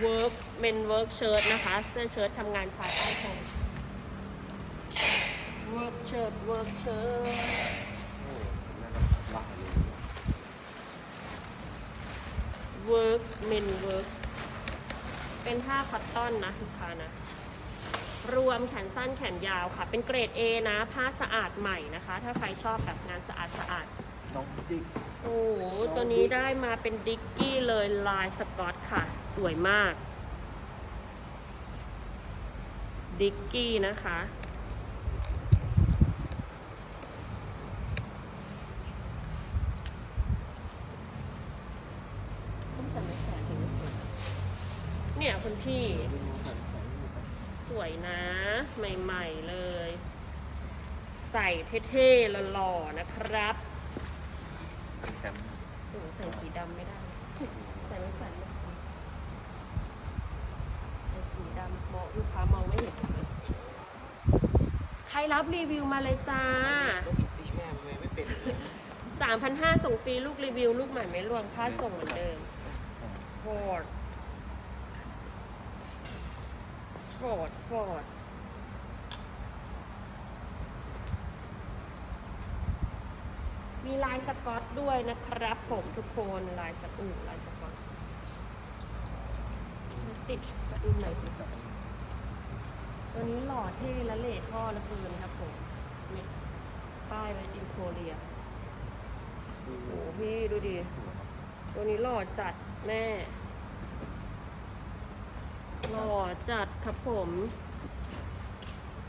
เวิร์กเมนเวิร์กเชิ้ตนะคะ เสื้อเชิ้ตทำงานชายใต้โครงเวิร์กเชิ้ตเวิร์กเชิ้ตโอ้น่าจะละเลยเวิร์กเมนเวิร์กเป็นผ้าคอตตอนนะทุกค้านะ รวมแขนสั้นแขนยาวค่ะ เป็นเกรด A นะ ผ้าสะอาดใหม่นะคะ ถ้าใครชอบแบบงานสะอาดสะอาดน้องดิ๊กโอ้โหตัวนี้ได้มาเป็นดิกกี้เลยลายสกอตค่ะ สวยมาก ดิกกี้นะคะต้องใส่ไม่แขนถึงจะสวยเนี่ยคุณพี่ สวยนะ ใหม่ ๆ เลย ใส่เท่ๆหล่อๆนะครับเป็นแคมป์โอ้โหใส่สีดำไม่ได้ ใส่ไม่ใส่ไม่ได้ใส่สีดำมองลูกค้ามองไม่เห็น ใค รรับรีวิวมาเลยจ้าลูกอีกสีแม่ทำไมไม่เป็นอย่างนี้3,500ส่งฟรีลูกรีวิว ลูกใหม่ไม่รวมค่าส่งเหมือนเดิม Ford Ford Ford มีลายสกอตด้วยนะครับผมทุกคนลายสกูลายสกอตติดกระดุมหน่อยสิ ตัวนี้หล่อเท่และเละท่อละเกินครับผมนี่ป้ายไว้อินโคเรียโอ้โหพี่ดูดิ ตัวนี้หล่อจัดแม่ หล่อจัดครับผม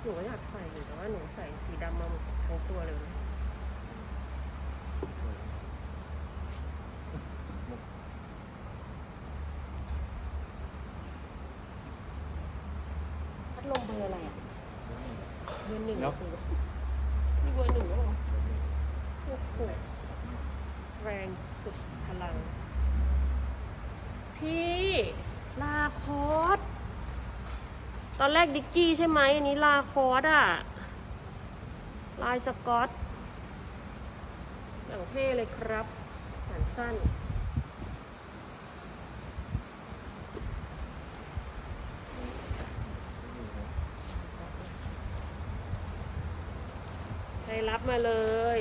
หนูก็อยากใส่อยู่แต่ว่าหนูใส่สีดำมาหมดทั้งตัวเลยนะพัดลมเบอร์อะไรอะ เบอร์หนึ่งเนอะคือนี่เบอร์หนึ่งแล้วเหรอโอ้โหแรงสุดพลัง พี่ลาคอสตอนแรกดิกกี้ใช่ไหมอันนี้ลาคอสอะลายสกอตอย่างเท่เลยครับแขนสั้น ใครรั บมาเลย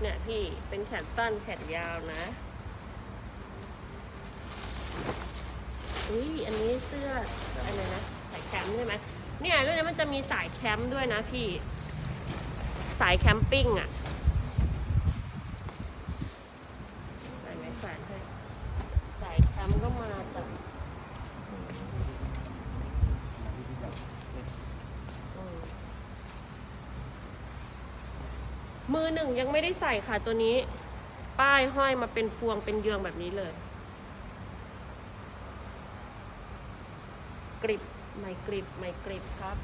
เนี่ยพี่เป็นแขนสั้นแขนยาวนะอุ้ยอันนี้เสื้ออะไรนะสายแคมป์ใช่ไหมเนี่ยด้วยนะมันจะมีสายแคมป์ด้วยนะพี่ สายแคมปิ้งอะ่ะใส่ไม้แขวนให้สายแคมป์ก็มาจากอืม มือหนึ่งยังไม่ได้ใส่ค่ะตัวนี้ ป้ายห้อยมาเป็นพวงเป็นเยืองแบบนี้เลย กริบไม่กริบไม่กริบครับ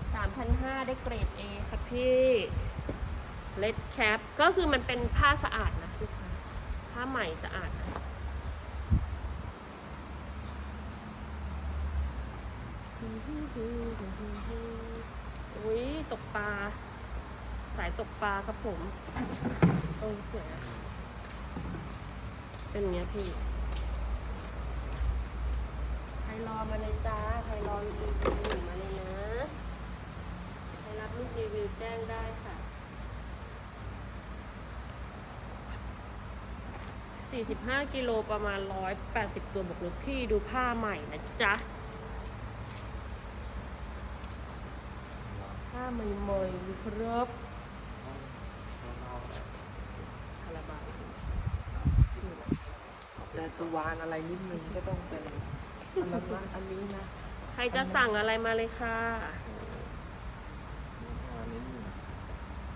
3,500 ได้เกรด A ครับพี่เลดแคปก็คือมันเป็นผ้าสะอาดนะทุกคนผ้าใหม่สะอาด อุ้ยตกปลา สายตกปลาครับผมโอ้สวยอะเป็นเงี้ยพี่ ใครรอมาเลยจ้า ใครรอรีวิวมาเลยนะ ใครรับลูกรีวิวแจ้งได้ค่ะ45กิโลประมาณ 180 ตัวบวกลบพี่ดูผ้าใหม่นะจ๊ะ ผ้าใหม่ๆครับคาราบาว แต่ตัววานอะไรนิดนึงก็ต้องเป็นอันนั้นนะอันนี้นะใครจะสั่งอะไรมาเลยค่ะอันนี้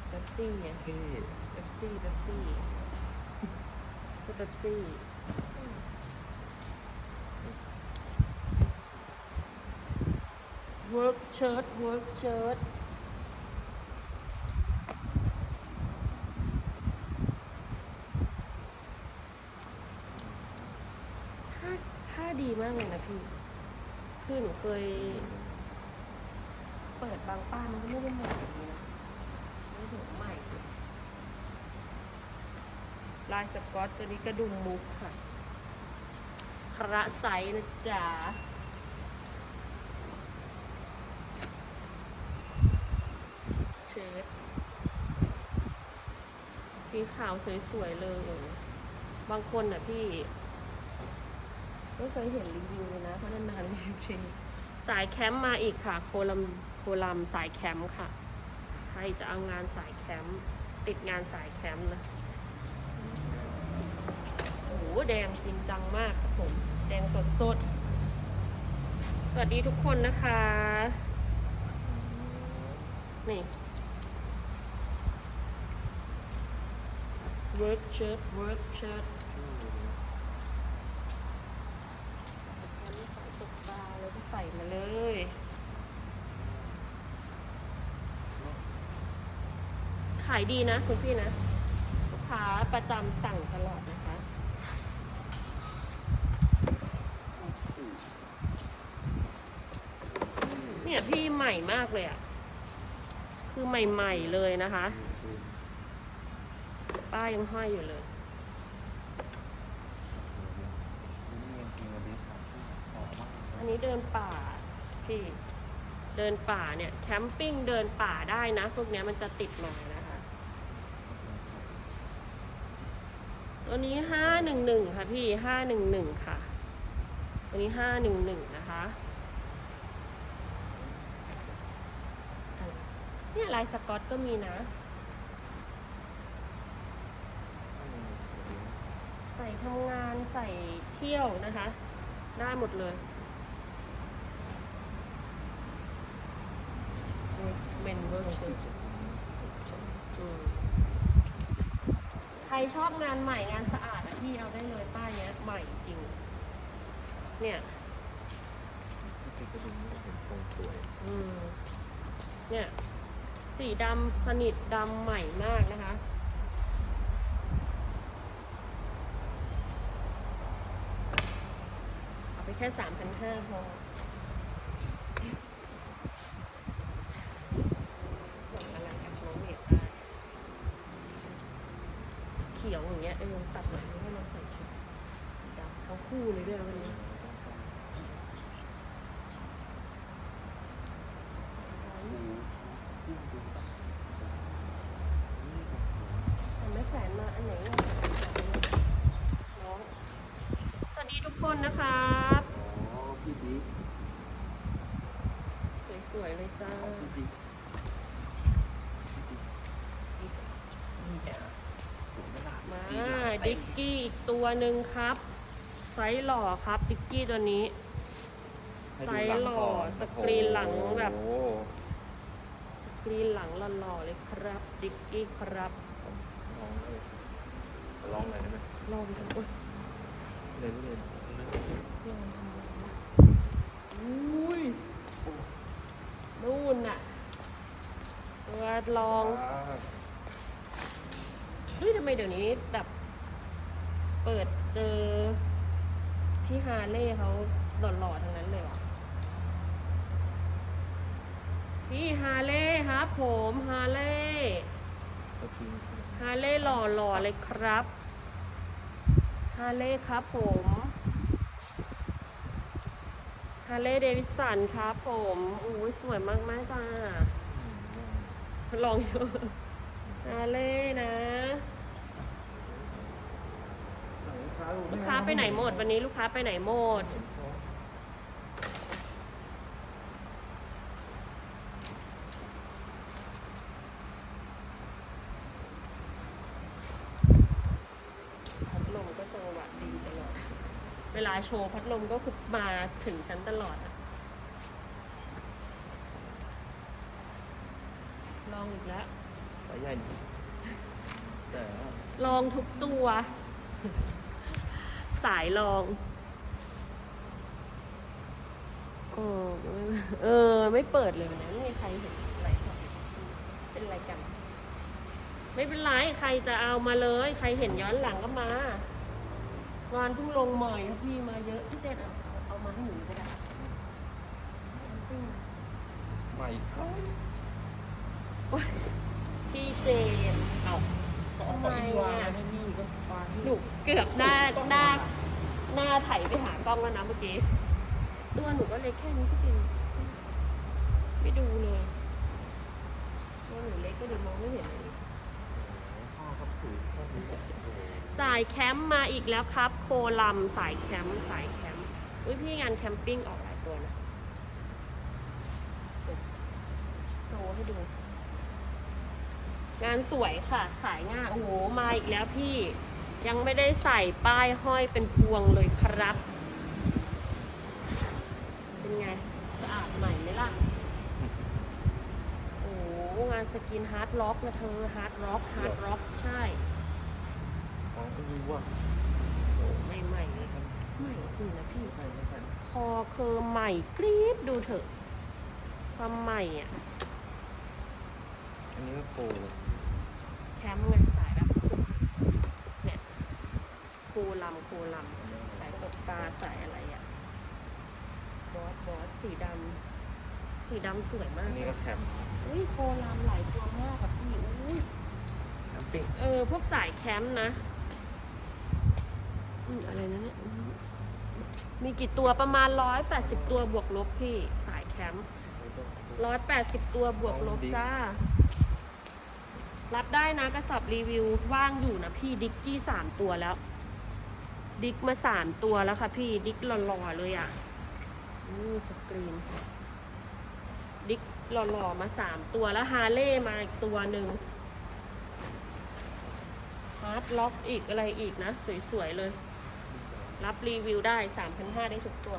เบปซี่ไงเท่เบปซี่เบปซี่สเบปซี่ work shirt work shirt ผ้าผ้า ดีมากเลยนะพี่ คือหนูเคย เปิดบางป้ามันก็ไม่ได้ใหม่อย่างนี้นะไม่ถึงใหม่ ลายสกอตตัวนี้กระดุมมุกค่ะพระไซส์นะจ๊ะเชิ้ตสีขาวสวยๆเลย บางคนอะพี่ ไม่เคยเห็นรีวิวเลยนะเพราะนานๆรีวิวทีสายแคมป์มาอีกค่ะ โคลัมโคลัมสายแคมป์ค่ะ ใครจะเอางานสายแคมป์ติดงานสายแคมป์นะโอ้โหแดงจริงจังมากครับผม แดงสดสดสวัสดีทุกคนนะคะ นี่ work shirt work shirt อันนี้ใส่ตกตาแล้วก็ใส่มาเลย ขายดีนะคุณพี่นะลูกค้าประจำสั่งตลอดนะคะ เนี่ยพี่ใหม่มากเลยอะ่ะ คือใหม่ๆเลยนะคะ ป้ายังห้อยอยู่เลย อันนี้เดินป่าพี่เดินป่าเนี่ย แคมปิ้งเดินป่าได้นะ พวกนี้มันจะติดหน่อยนะคะ ตัวนี้ห้าหนึ่งหนึ่งค่ะพี่ห้าหนึ่งหนึ่งค่ะ ตัวนี้ห้าหนึ่งหนึ่งนะคะเนี่ยลายสกอตก็มีนะ ใส่ทำงานใส่เที่ยวนะคะ ได้หมดเลยเมนเวอร์เชใค รชอบงานใหม่งานสะอาดอะพี่เอาได้เลยป้ายเนี้ยใหม่จริง เนี่ยอืมเนี่ยสีดำสนิทดำใหม่มากนะคะเอาไปแค่สามพันห้าพอหวังอะไรกับน้องเมดได้สีเขียวอย่างเงี้ยเออตัดหน่อยให้เราใส่ชุดดำทั้งคู่เลยด้วยนะวันนี้แต่ไม่แขวนมาอันไหนเนี่ยน้องสวัสดีทุกคนนะครับสวยๆเลยจ้ามา ดิกกี้อีกตัวหนึ่งครับ ไซส์หล่อครับดิกกี้ตัวนี้ ไซส์หล่อสกรีนหลังแบบสกรีนหลังหล่อๆเลยครับดิกกี้ครับลองเลยได้ไหมลองดูโอ๊ยเลยไม่เลยอุ้ยนู่นน่ะตัวลองเฮ้ยทำไมเดี๋ยวนี้แบบ เปิดเจอพี่ฮาเล่เขาหล่อๆทั้งนั้นเลยว่ะพี่ฮาเล่ครับผมฮาเล่ฮาเล่หล่อๆเลยครับฮาเล่ครับผมฮาเล่เดวิสันครับผมอุ้ยสวยมากๆจ้าลองอยู่ฮาเล่นะ ลูกค้าไปไหนหมด วันนี้ลูกค้าไปไหนหมด พัดลมก็จังหวะดีตลอด เวลาโชว์พัดลมก็คือมาถึงฉันตลอดอะลองอีกแล้ว สายใหญ่ดีแต่ว่าลองทุกตัว สายลองเออไม่เออ ไม่เปิดเลยวันนะไม่มีใครเห็นอะไรหรอกเป็นไรกัน ไม่เป็นไร ใครจะเอามาเลย ใครเห็นย้อนหลังก็มางานเพิ่งลงใหม่ครับพี่มาเยอะพี่เจนเอาเอาเอามาให้หนูก็ได้ใหม่ครับโอ๊ยพี่เจนเอาก็เอาไปวางให้พี่ก็วางที่หนูเกือบหน้าหน้าหน้าไถไปหากล้องแล้วนะเมื่อกี้ ตัวหนูก็เล็กแค่นี้พี่จินไม่ดูเลยตัวหนูเล็กก็ดูมองไม่เห็นเลยพ่อครับถือแค่นี้โอ้โหสายแคมป์มาอีกแล้วครับ โคลัมสายแคมป์สายแคมป์อุ้ยพี่งานแคมปิ้งออกหลายตัวนะ โซให้ดู งานสวยค่ะ ขายง่ายโอ้โห มาอีกแล้วพี่ ยังไม่ได้ใส่ป้ายห้อยเป็นพวงเลยครับ เป็นไง สะอาดใหม่ไหมล่ะ โอ้โหงานสกินฮาร์ดล็อกนะเธอฮาร์ดล็อกฮาร์ดล็อกใช่อ๋อไม่รู้ว่าโอ้ไม่ใหม่เลยครับใหม่จริงนะพี่ใช่ไม่ใช่คอคือใหม่กรี๊ดดูเถอะ ความใหม่อะ อันนี้ก็โปรแคมป์ไงสายแบบเนี่ย คูลำคูลำสายตกปลาสายอะไรอะบอสบอสสีดำสีดำสวยมาอัก นนี้ก็แคมป์อุ้ยโคลำหลายตัวมากกับพี่อุ้ยแคมปิ้งเออ พวกสายแคมป์นะอืมอะไรนะเนี่ยอืมมีกี่ตัวประมาณร้อยแปดสิบตัวบวกลบพี่สายแคมป์ร้อยแปดสิบตัวบวกลบจ้า รับได้นะกระสอบรีวิวว่างอยู่นะพี่ดิกกี้สามตัวแล้ว ดิกมาสามตัวแล้วค่ะพี่ดิกหล่อๆเลยอะนี่สกรีน ดิกหล่อๆมาสามตัวแล้วฮาเล่มาอีกตัวหนึ่งฮาร์ดล็อกอีกอะไรอีกนะ สวยๆเลย รับรีวิวได้สามพันห้าได้ทุกตัว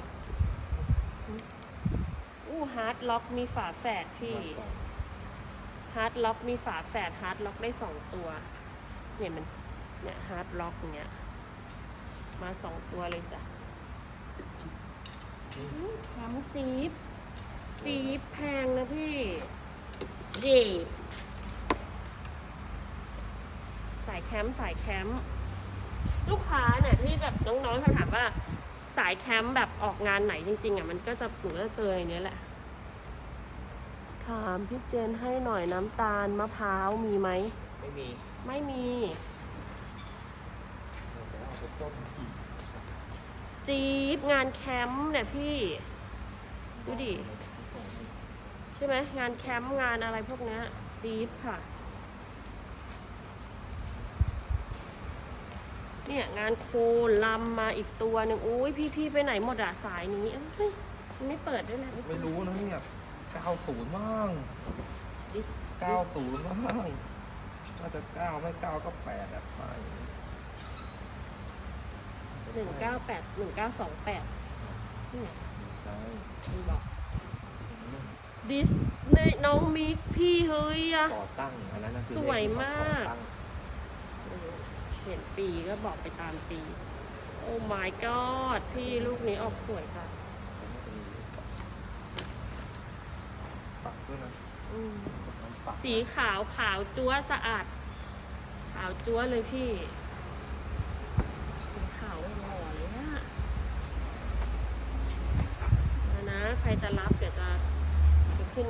อู้ฮาร์ดล็อกมีฝาแฝดพี่ฮาร์ดล็อกมีฝาแฝดฮาร์ดล็อกได้สองตัว เนี่ยมันเนี่ยฮาร์ดล็อกเนี้ย มาสองตัวเลยจ้ะอื้อแคมป์จี๊ปจี๊ปแพงนะพี่จี๊ปสายแคมป์สายแคมป์ลูกค้าเนี่ยที่แบบน้องๆเขาถามว่าสายแคมป์แบบออกงานไหนจริง ๆอะมันก็จะหนูก็จะเจออย่างเนี้ยแหละ ถามพี่เจนให้หน่อยน้ำตาลมะพร้าวมีไหม ไม่มี ไม่มี เราจะเอาไปต้มกิน จี๊บงานแคมป์เนี่ยพี่ดูดิใช่ไหมงานแคมป์งานอะไรพวกเนี้ยจี๊บค่ะ เนี่ยงานโคลำมาอีกตัวหนึ่งอุ้ยพี่พี่ๆไปไหนหมดอะสายนี้เอ้ยมันไม่เปิดด้วยนะไม่รู้นะเนี่ย90มั่งดิส90มั่งน่าจะ9ไม่9ก็8อะไป หนึ่งเก้าแปดหนึ่งเก้าสองแปดนี่ไงใช่มันบอกดิสในน้องมิกพี่เฮ้ยอะ ก่อตั้งอันนั้นนะคือสวยมากก่อตั้งเออเห็นปีก็บอกไปตามปี โอ้ my god พี่ลูกนี้ออกสวยจังปักด้วยนะอืมน้ำปักสีขาวขาวจั๊วสะอาด ขาวจั๊วเลยพี่ สีขาวหล่อเลยอะมานะ ใคร จะรับเดี๋ยวจะขึ้น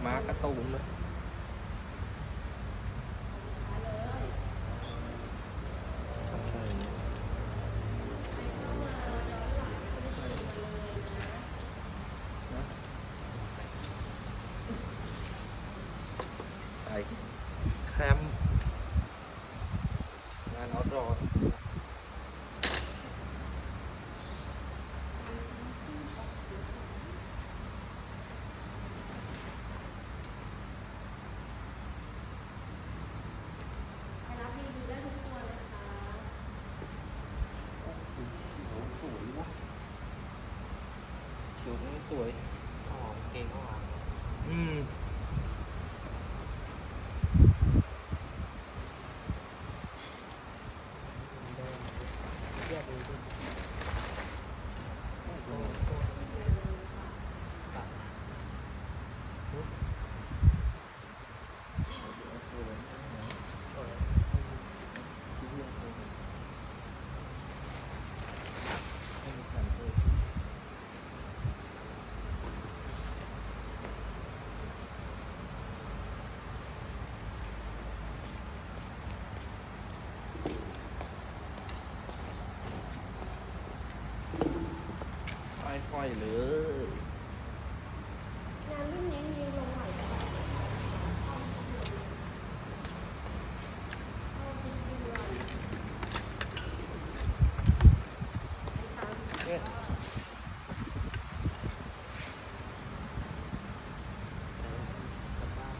มุกม้าก สวย หอมเก่งมากอืม อยเลยน้รุ่นนี้มีลงหน่อย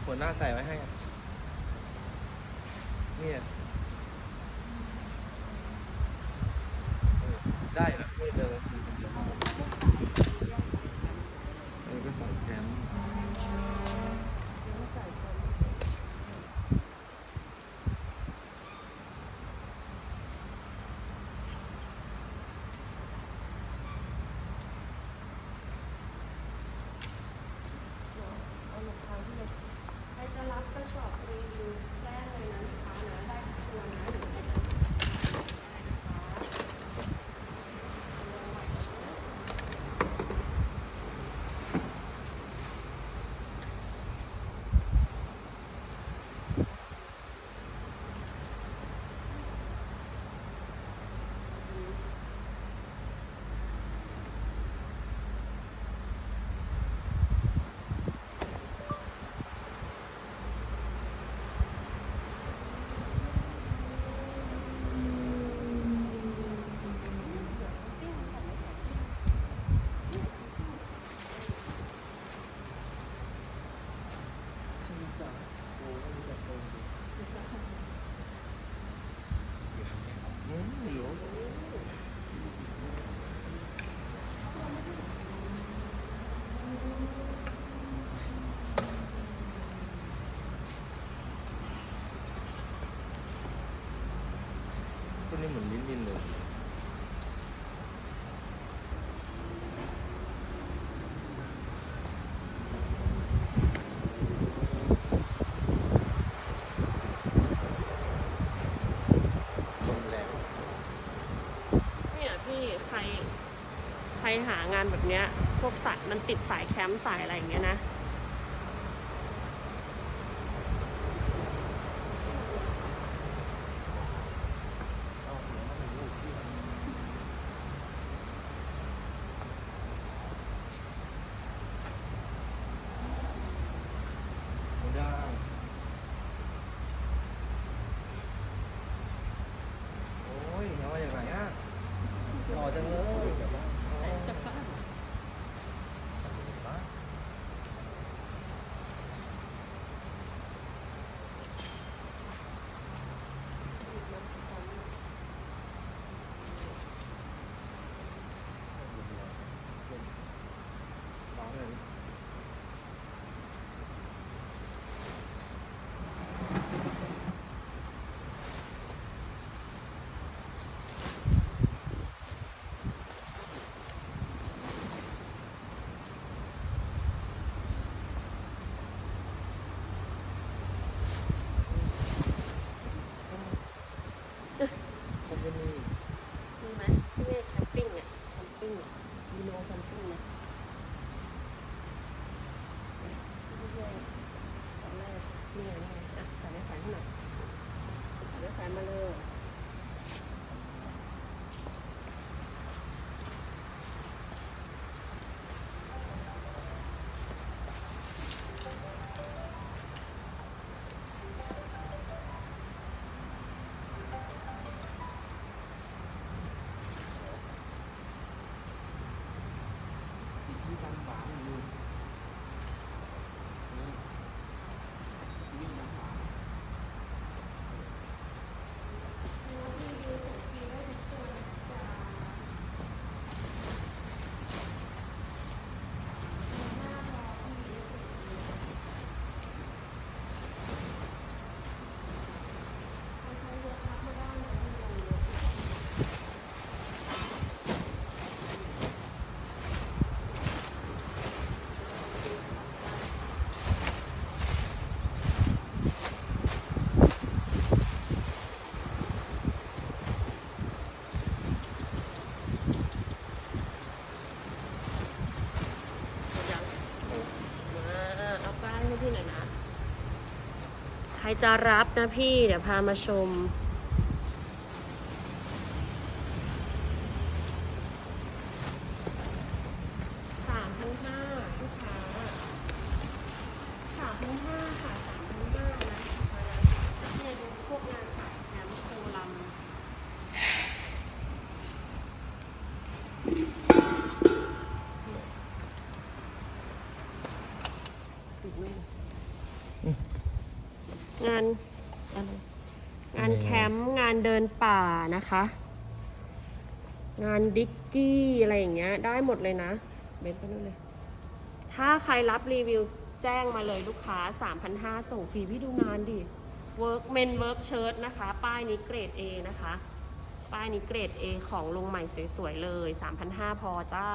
หัวหน้าใส่ไว้ให้ เนี่ย ได้แล้ว งานแบบเนี้ยพวกสัตว์มันติดสายแคมป์สายอะไรอย่างเงี้ยนะ จะรับนะพี่ เดี๋ยวพามาชม สามพันห้าลูกค้าสามพันห้าค่ะสามพันห้านะเนี่ยดูพวกงานสายแคมป์โคลัมงานอะไรงานแคมป์งาน เดินป่านะคะ งานดิกกี้อะไรอย่างเงี้ย ได้หมดเลยนะเบนไปนู่นเลย ถ้าใครรับรีวิวแจ้งมาเลยลูกค้า 3,500ส่งฟรีพี่ดูงานดิ Work Men Work Shirt นะคะ ป้ายนี้เกรด A นะคะ ป้ายนี้เกรด A ของลงใหม่สวยๆเลย 3,500พอจ้า